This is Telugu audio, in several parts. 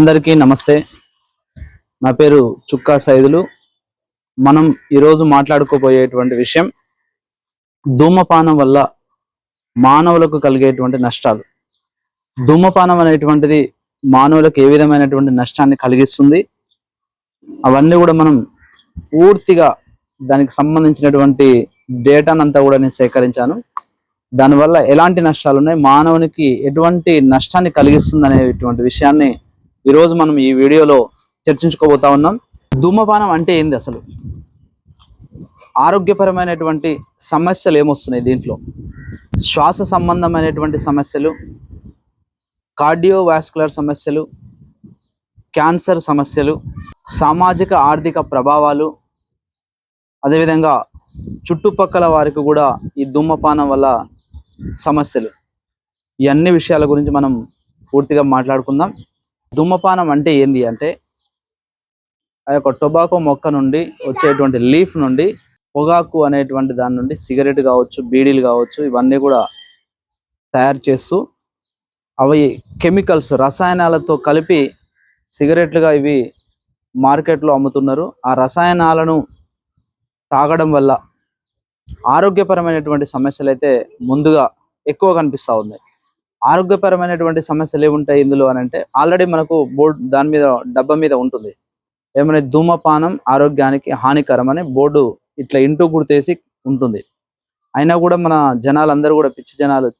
అందరికీ నమస్తే. నా పేరు చుక్కా సైదులు. మనం ఈరోజు మాట్లాడుకోబోయేటువంటి విషయం ధూమపానం వల్ల మానవులకు కలిగేటువంటి నష్టాలు. ధూమపానం అనేటువంటిది మానవులకు ఏ విధమైనటువంటి నష్టాన్ని కలిగిస్తుంది? అవన్నీ కూడా మనం పూర్తిగా దానికి సంబంధించినటువంటి డేటానంతా కూడా నేను సేకరించాను. దానివల్ల ఎలాంటి నష్టాలు ఉన్నాయి మానవునికి ఎటువంటి నష్టాన్ని కలిగిస్తుంది అనేటువంటి విషయాన్ని ఈరోజు మనం ఈ వీడియోలో చర్చించుకోబోతా ఉన్నాం. ధూమపానం అంటే ఏంది అసలు? ఆరోగ్యపరమైనటువంటి సమస్యలు ఏమొస్తున్నాయి దీంట్లో? శ్వాస సంబంధమైనటువంటి సమస్యలు కార్డియోవాస్కులర్ సమస్యలు క్యాన్సర్ సమస్యలు సామాజిక ఆర్థిక ప్రభావాలు అదేవిధంగా చుట్టుపక్కల వారికి కూడా ఈ ధూమపానం వల్ల సమస్యలు. ఈ అన్ని విషయాల గురించి మనం పూర్తిగా మాట్లాడుకుందాం. ధూమపానం అంటే ఏంది అంటే ఆ యొక్క టొబాకో మొక్క నుండి వచ్చేటువంటి లీఫ్ నుండి పొగాకు అనేటువంటి దాని నుండి సిగరెట్ కావచ్చు బీడీలు కావచ్చు ఇవన్నీ కూడా తయారు చేస్తూ అవి కెమికల్స్ రసాయనాలతో కలిపి సిగరెట్లుగా ఇవి మార్కెట్లో అమ్ముతున్నారు. ఆ రసాయనాలను తాగడం వల్ల ఆరోగ్యపరమైనటువంటి సమస్యలు అయితే ముందుగా ఎక్కువ కనిపిస్తూ ఉన్నాయి. ఆరోగ్యపరమైనటువంటి సమస్యలు ఏముంటాయి ఇందులో అని అంటే ఆల్రెడీ మనకు బోర్డు దాని మీద డబ్బా మీద ఉంటుంది. ఏమైనా? ధూమపానం ఆరోగ్యానికి హానికరం అని బోర్డు ఇట్లా ఇంటూ గుర్తేసి ఉంటుంది. అయినా కూడా మన జనాలందరూ కూడా పిచ్చి జనాలు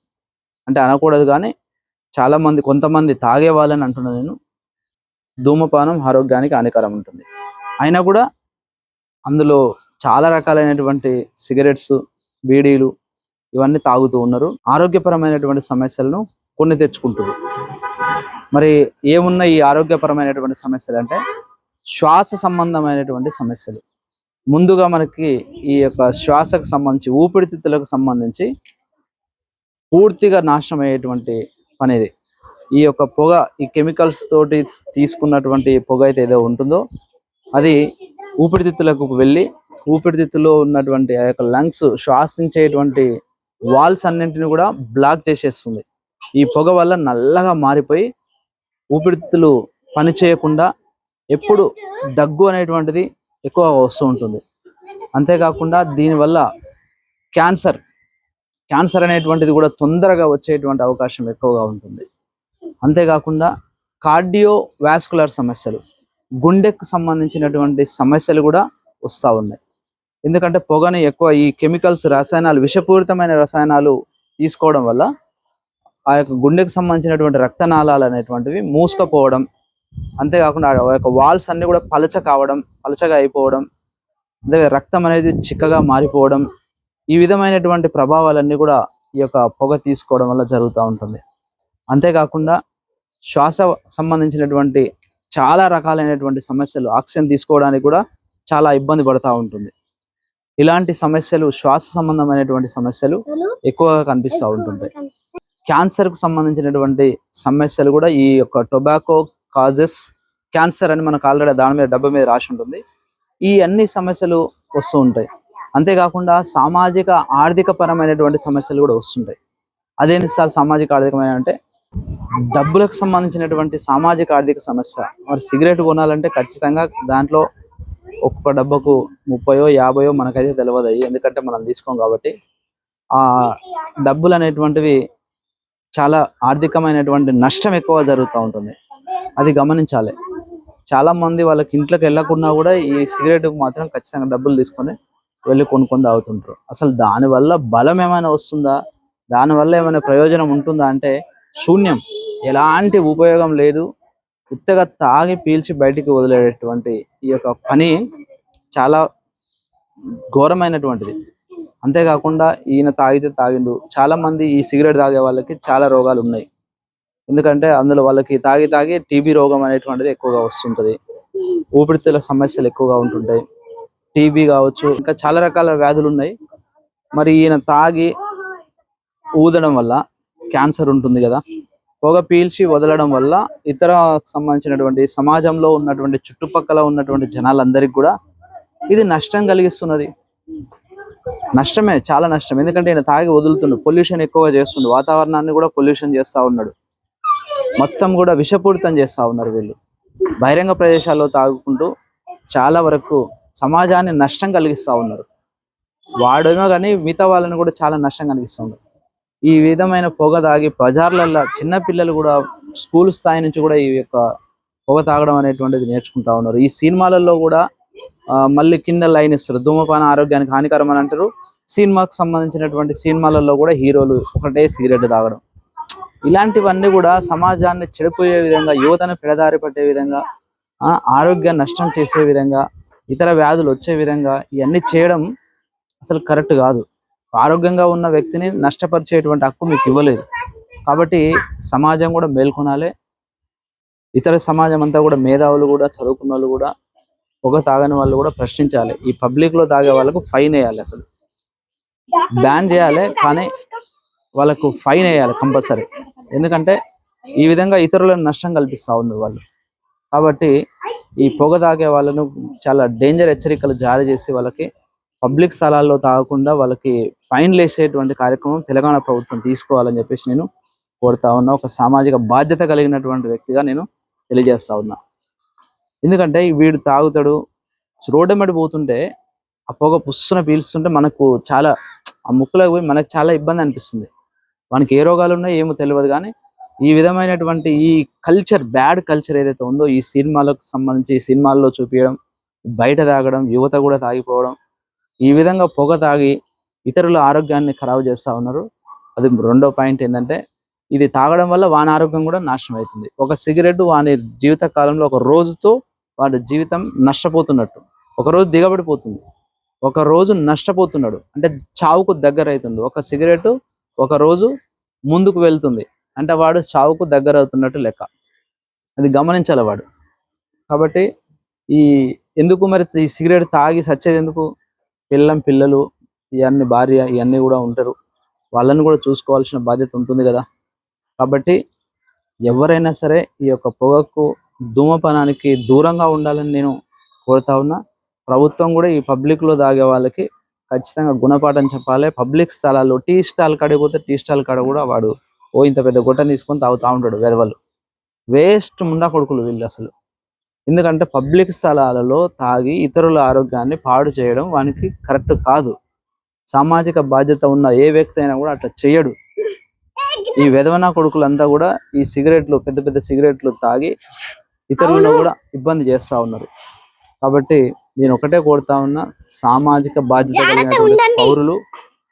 అంటే అనకూడదు కానీ చాలా మంది కొంతమంది తాగే వాళ్ళని అంటున్నా నేను. ధూమపానం ఆరోగ్యానికి హానికరం ఉంటుంది. అయినా కూడా అందులో చాలా రకాలైనటువంటి సిగరెట్స్ బీడీలు ఇవన్నీ తాగుతూ ఉన్నారు. ఆరోగ్యపరమైనటువంటి సమస్యలను కొన్ని తెచ్చుకుంటారు మరి ఏమున్న ఈ ఆరోగ్యపరమైనటువంటి సమస్యలు అంటే శ్వాస సంబంధమైనటువంటి సమస్యలు. ముందుగా మనకి ఈ యొక్క శ్వాసకు సంబంధించి ఊపిరితిత్తులకు సంబంధించి పూర్తిగా నాశనం అయ్యేటువంటి పని ఇది ఈ యొక్క పొగ ఈ కెమికల్స్ తోటి తీసుకున్నటువంటి పొగ అయితే ఏదో ఉంటుందో అది ఊపిరితిత్తులకు వెళ్ళి ఊపిరితిత్తులో ఉన్నటువంటి ఆ యొక్క లంగ్స్ శ్వాసించేటువంటి వాల్స్ అన్నింటిని కూడా బ్లాక్ చేసేస్తుంది. ఈ పొగ వల్ల నల్లగా మారిపోయి ఊపిరితిత్తులు పని చేయకుండా ఎప్పుడు దగ్గు అనేటువంటిది ఎక్కువగా వస్తూ ఉంటుంది. అంతేకాకుండా దీనివల్ల క్యాన్సర్ క్యాన్సర్ అనేటువంటిది కూడా తొందరగా వచ్చేటువంటి అవకాశం ఎక్కువగా ఉంటుంది. అంతేకాకుండా కార్డియో వ్యాస్కులర్ సమస్యలు గుండెకు సంబంధించినటువంటి సమస్యలు కూడా వస్తూ ఉన్నాయి. ఎందుకంటే పొగని ఎక్కువ ఈ కెమికల్స్ రసాయనాలు విషపూరితమైన రసాయనాలు తీసుకోవడం వల్ల ఆ యొక్క గుండెకు సంబంధించినటువంటి రక్తనాళాలు అనేటువంటివి మూసుకపోవడం అంతేకాకుండా ఆ యొక్క వాల్స్ అన్ని కూడా పలచ కావడం పలచగా అయిపోవడం అదే రక్తం అనేది చిక్కగా మారిపోవడం ఈ విధమైనటువంటి ప్రభావాలన్నీ కూడా ఈ యొక్క పొగ తీసుకోవడం వల్ల జరుగుతూ ఉంటుంది. అంతేకాకుండా శ్వాస సంబంధించినటువంటి చాలా రకాలైనటువంటి సమస్యలు ఆక్సిజన్ తీసుకోవడానికి కూడా చాలా ఇబ్బంది పడుతూ ఉంటుంది. ఇలాంటి సమస్యలు శ్వాస సంబంధమైనటువంటి సమస్యలు ఎక్కువగా కనిపిస్తూ ఉంటుంటాయి. క్యాన్సర్కు సంబంధించినటువంటి సమస్యలు కూడా ఈ యొక్క టొబాకో కాజెస్ క్యాన్సర్ అని మనకు ఆల్రెడీ దాని మీద డబ్బా మీద రాసి ఉంటుంది. ఈ అన్ని సమస్యలు వస్తూ ఉంటాయి. అంతేకాకుండా సామాజిక ఆర్థిక పరమైనటువంటి సమస్యలు కూడా వస్తుంటాయి. అదేంటి సార్ సామాజిక ఆర్థికమైన అంటే డబ్బులకు సంబంధించినటువంటి సామాజిక ఆర్థిక సమస్య. మరి సిగరెట్ కొనాలంటే ఖచ్చితంగా దాంట్లో ఒక్కొక్క డబ్బాకు ముప్పయో యాభయో మనకైతే తెలియదు ఎందుకంటే మనం తీసుకోం కాబట్టి. ఆ డబ్బులు అనేటువంటివి చాలా ఆర్థికమైనటువంటి నష్టం ఎక్కువ జరుగుతూ ఉంటుంది. అది గమనించాలి. చాలా మంది వాళ్ళకి ఇంట్లోకి వెళ్ళకుండా కూడా ఈ సిగరెట్ మాత్రం ఖచ్చితంగా డబ్బులు తీసుకొని వెళ్ళి కొనుక్కొని తాగుతుంటారు. అసలు దానివల్ల బలం ఏమైనా వస్తుందా? దానివల్ల ఏమైనా ప్రయోజనం ఉంటుందా? అంటే శూన్యం. ఎలాంటి ఉపయోగం లేదు. ఉత్తగా తాగి పీల్చి బయటికి వదిలేటటువంటి ఈ యొక్క పని చాలా ఘోరమైనటువంటిది. అంతేకాకుండా ఈయన తాగితే తాగిండు. చాలా మంది ఈ సిగరెట్ తాగే వాళ్ళకి చాలా రోగాలు ఉన్నాయి. ఎందుకంటే అందులో వాళ్ళకి తాగి తాగి టీబీ రోగం అనేటువంటిది ఎక్కువగా వస్తుంటది. ఊపిరితిత్తుల సమస్యలు ఎక్కువగా ఉంటుంటాయి. టీబీ కావచ్చు ఇంకా చాలా రకాల వ్యాధులు ఉన్నాయి. మరి ఈయన తాగి ఊదడం వల్ల క్యాన్సర్ ఉంటుంది కదా. పొగ పీల్చి వదలడం వల్ల ఇతర సంబంధించినటువంటి సమాజంలో ఉన్నటువంటి చుట్టుపక్కల ఉన్నటువంటి జనాలందరికీ కూడా ఇది నష్టం కలిగిస్తున్నది. నష్టమే చాలా నష్టం. ఎందుకంటే ఈయన తాగి వదులుతుండు పొల్యూషన్ ఎక్కువగా చేస్తుండు వాతావరణాన్ని కూడా పొల్యూషన్ చేస్తా ఉన్నాడు. మొత్తం కూడా విషపూరితం చేస్తా ఉన్నారు వీళ్ళు. బహిరంగ ప్రదేశాల్లో తాగుకుంటూ చాలా వరకు సమాజాన్ని నష్టం కలిగిస్తా ఉన్నారు. వాడేమో కానీ మిగతా వాళ్ళని కూడా చాలా నష్టం కలిగిస్తూ ఉన్నారు. ఈ విధమైన పొగ తాగి బజార్లల్లో చిన్న పిల్లలు కూడా స్కూల్ స్థాయి నుంచి కూడా ఈ యొక్క పొగ తాగడం అనేటువంటిది నేర్చుకుంటా ఉన్నారు. ఈ సినిమాలలో కూడా మళ్ళీ కింద లైన్ ఇస్తారు. ధూమపాన ఆరోగ్యానికి హానికరం అని అంటారు. సినిమాకు సంబంధించినటువంటి సినిమాలలో కూడా హీరోలు ఒకటే సిగరెట్ తాగడం. ఇలాంటివన్నీ కూడా సమాజాన్ని చెడిపోయే విధంగా యువతను పెడదారి పట్టే విధంగా ఆ, ఆరోగ్య నష్టం చేసే విధంగా ఇతర వ్యాధులు వచ్చే విధంగా ఇవన్నీ చేయడం అసలు కరెక్ట్ కాదు. ఆరోగ్యంగా ఉన్న వ్యక్తిని నష్టపరిచేటువంటి హక్కు మీకు ఇవ్వలేదు. కాబట్టి సమాజం కూడా మేల్కొనాలి. ఇతర సమాజం అంతా కూడా మేధావులు కూడా చదువుకున్న వాళ్ళు కూడా పొగ తాగని వాళ్ళు కూడా ప్రశ్నించాలి. ఈ పబ్లిక్లో తాగే వాళ్ళకు ఫైన్ వేయాలి అసలు. బ్యాన్ చేయాలి కానీ వాళ్ళకు ఫైన్ వేయాలి కంపల్సరీ. ఎందుకంటే ఈ విధంగా ఇతరులను నష్టం కల్పిస్తూ ఉన్నారు వాళ్ళు. కాబట్టి ఈ పొగ తాగే వాళ్ళను చాలా డేంజర్ హెచ్చరికలు జారీ చేసి వాళ్ళకి పబ్లిక్ స్థలాల్లో తాగకుండా వాళ్ళకి ఫైన్లు వేసేటువంటి కార్యక్రమం తెలంగాణ ప్రభుత్వం తీసుకోవాలని చెప్పేసి నేను కోరుతా ఉన్నా. ఒక సామాజిక బాధ్యత కలిగినటువంటి వ్యక్తిగా నేను తెలియజేస్తా ఉన్నా. ఎందుకంటే వీడు తాగుతాడు రోడ్డు మీద పోతుంటే ఆ పొగ పుస్సున పీల్స్తుంటే మనకు చాలా ఆ ముక్కులోకి పోయి మనకు చాలా ఇబ్బంది అనిపిస్తుంది. మనకి ఏ రోగాలు ఉన్నాయో ఏమో తెలియదు కానీ ఈ విధమైనటువంటి ఈ కల్చర్ బ్యాడ్ కల్చర్ ఏదైతే ఉందో ఈ సినిమాలకు సంబంధించి సినిమాల్లో చూపించడం బయట తాగడం యువత కూడా తాగిపోవడం ఈ విధంగా పొగ తాగి ఇతరుల ఆరోగ్యాన్ని ఖరాబు చేస్తా ఉన్నారు. అది రెండో పాయింట్ ఏంటంటే ఇది తాగడం వల్ల వాని ఆరోగ్యం కూడా నాశనం అవుతుంది. ఒక సిగరెట్ వాని జీవిత కాలంలో ఒక రోజుతో వాడి జీవితం నష్టపోతున్నట్టు. ఒక రోజు దిగబడిపోతుంది. ఒక రోజు నష్టపోతున్నాడు. అంటే చావుకు దగ్గర అవుతుంది ఒక సిగరెట్ ఒక రోజు ముందుకు వెళ్తుంది. అంటే వాడు చావుకు దగ్గర అవుతున్నట్టు లెక్క. అది గమనించాలి వాడు. కాబట్టి ఈ ఎందుకు మరి ఈ సిగరెట్ తాగి సచ్చేది ఎందుకు? పిల్లం పిల్లలు ఇవన్నీ భార్య ఇవన్నీ కూడా ఉంటారు. వాళ్ళని కూడా చూసుకోవాల్సిన బాధ్యత ఉంటుంది కదా. కాబట్టి ఎవరైనా సరే ఈ యొక్క పొగకు ధూమపానానికి దూరంగా ఉండాలని నేను కోరుతా ఉన్నా. ప్రభుత్వం కూడా ఈ పబ్లిక్లో తాగే వాళ్ళకి ఖచ్చితంగా గుణపాఠం చెప్పాలి. పబ్లిక్ స్థలాల్లో టీ స్టాల్ కాడికి పోతే టీ స్టాల్ కాడ కూడా వాడు ఓ ఇంత పెద్ద గుట్ట తీసుకొని తాగుతా ఉంటాడు వెదవలు వేస్ట్ ముండా కొడుకులు వీళ్ళు అసలు. ఎందుకంటే పబ్లిక్ స్థలాలలో తాగి ఇతరుల ఆరోగ్యాన్ని పాడు చేయడం వానికి కరెక్ట్ కాదు. సామాజిక బాధ్యత ఉన్న ఏ వ్యక్తి అయినా కూడా అట్లా చేయడు ఈ వెధవన కొడుకులంతా కూడా ఈ సిగరెట్లు పెద్ద పెద్ద సిగరెట్లు తాగి ఇతరులను కూడా ఇబ్బంది చేస్తా ఉన్నారు. కాబట్టి నేను ఒకటే కోరుతా ఉన్నా సామాజిక బాధ్యత కలిగినటువంటి పౌరులు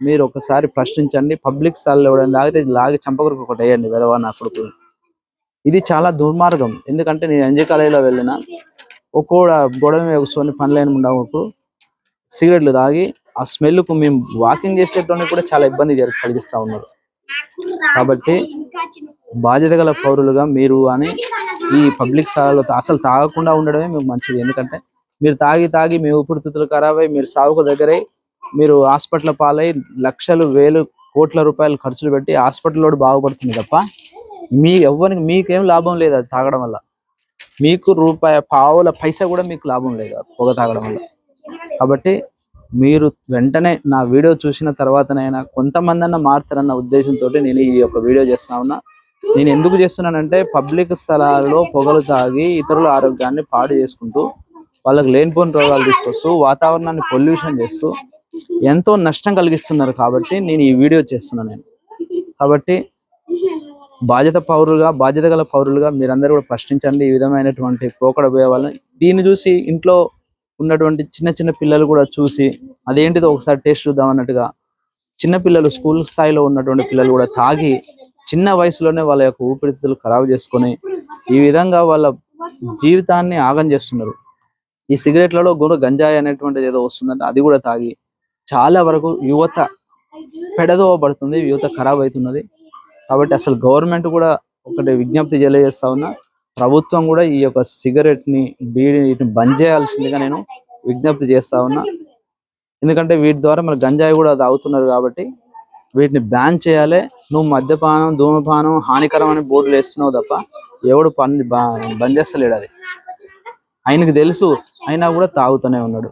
మీరు ఒకసారి ప్రశ్నించండి. పబ్లిక్ స్థలాల్లో ఎవరైనా తాగితే లాగి చంపకొరకు ఒకటి వేయండి వెధవన కొడుకులు ఇది చాలా దుర్మార్గం. ఎందుకంటే నేను ఎంజే కాలేజీలో వెళ్ళిన ఒక్కోడ గొడవ మీద కూర్చొని పనులైన ఉండవు సిగరెట్లు తాగి ఆ స్మెల్కు మేము వాకింగ్ చేసేటోని కూడా చాలా ఇబ్బంది జరి- ఉన్నారు. కాబట్టి బాధ్యత గల పౌరులుగా మీరు అని ఈ పబ్లిక్ స్థలాల్లో అసలు తాగకుండా ఉండడమే మీకు మంచిది. ఎందుకంటే మీరు తాగి తాగి మీ ఊపిరితిత్తులు ఖరాబ్ అయ్యి మీరు సాగుకు దగ్గరై మీరు హాస్పిటల్ పాలై లక్షలు వేలు కోట్ల రూపాయలు ఖర్చులు పెట్టి హాస్పిటల్ లోడు బాగుపడుతుంది తప్ప మీ ఎవ్వరికి మీకేం లాభం లేదు అది తాగడం వల్ల. మీకు రూపాయి పావుల పైసా కూడా మీకు లాభం లేదు అది పొగ తాగడం వల్ల. కాబట్టి మీరు వెంటనే నా వీడియో చూసిన తర్వాతనైనా కొంతమంది అన్న మారుతారన్న ఉద్దేశంతో నేను ఈ యొక్క వీడియో చేస్తా ఉన్నా. నేను ఎందుకు చేస్తున్నానంటే పబ్లిక్ స్థలాల్లో పొగలు తాగి ఇతరుల ఆరోగ్యాన్ని పాడు చేసుకుంటూ వాళ్ళకి లేనిపోని రోగాలు తీసుకొస్తూ వాతావరణాన్ని పొల్యూషన్ చేస్తూ ఎంతో నష్టం కలిగిస్తున్నారు కాబట్టి నేను ఈ వీడియో చేస్తున్నాను నేను. కాబట్టి బాధ్యత పౌరులుగా బాధ్యత గల పౌరులుగా మీరందరూ కూడా ప్రశ్నించండి. ఈ విధమైనటువంటి పోకడ పోయే దీన్ని చూసి ఇంట్లో ఉన్నటువంటి చిన్న చిన్న పిల్లలు కూడా చూసి అదేంటిదో ఒకసారి టేస్ట్ చూద్దాం అన్నట్టుగా చిన్న పిల్లలు స్కూల్ స్థాయిలో ఉన్నటువంటి పిల్లలు కూడా తాగి చిన్న వయసులోనే వాళ్ళ యొక్క ఊపిరితిత్తులు ఖరాబు చేసుకొని ఈ విధంగా వాళ్ళ జీవితాన్ని ఆగం చేస్తున్నారు. ఈ సిగరెట్లలో కూడా గంజాయి అనేటువంటిది ఏదో వస్తుందంటే అది కూడా తాగి చాలా వరకు యువత పెడదోవబడుతుంది యువత ఖరాబ్ అవుతున్నది. కాబట్టి అసలు గవర్నమెంట్ కూడా ఒకటి విజ్ఞప్తి తెలియజేస్తా ఉన్నా ప్రభుత్వం కూడా ఈ యొక్క సిగరెట్ని బీడీని బంద్ చేయాల్సిందిగా నేను విజ్ఞప్తి చేస్తా ఉన్నా. ఎందుకంటే వీటి ద్వారా మన గంజాయి కూడా తాగుతున్నారు కాబట్టి వీటిని బ్యాన్ చేయాలి. నువ్వు మద్యపానం ధూమపానం హానికరం అని బోర్డులు వేస్తున్నావు తప్ప ఎవడు పని బా- బంద్ చేస్తలేడు అది. ఆయనకు తెలుసు అయినా కూడా తాగుతూనే ఉన్నాడు.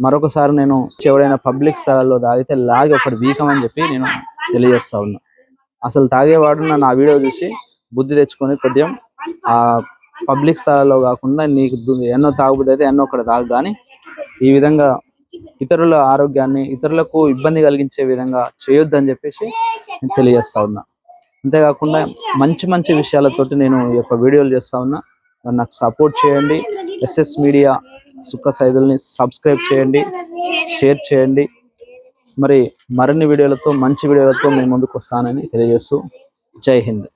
మరొకసారి నేను ఎవడైనా పబ్లిక్ స్థలాల్లో తాగితే లాగి ఒకటి వీకమని చెప్పి నేను తెలియజేస్తా ఉన్నా. అసలు తాగేవాడు నా వీడియో చూసి బుద్ధి తెచ్చుకొని కొద్దిగా ఆ పబ్లిక్ స్థలాల్లో కాకుండా నీకు ఎన్నో తాగుబుద్ధి అయితే ఎన్నో ఒకటి తాగు. కానీ ఈ విధంగా ఇతరుల ఆరోగ్యాన్ని ఇతరులకు ఇబ్బంది కలిగించే విధంగా చేయొద్దు అని చెప్పేసి నేను తెలియజేస్తా ఉన్నా. అంతేకాకుండా మంచి మంచి విషయాలతోటి నేను ఈ యొక్క వీడియోలు చేస్తా ఉన్నా. నాకు సపోర్ట్ చేయండి. ఎస్ఎస్ మీడియా సుఖ సైదుల్ని సబ్స్క్రైబ్ చేయండి. షేర్ చేయండి. మరి మరిన్ని వీడియోలతో మంచి వీడియోలతో మేము ముందుకు వస్తానని తెలియజేస్తూ జై హింద్.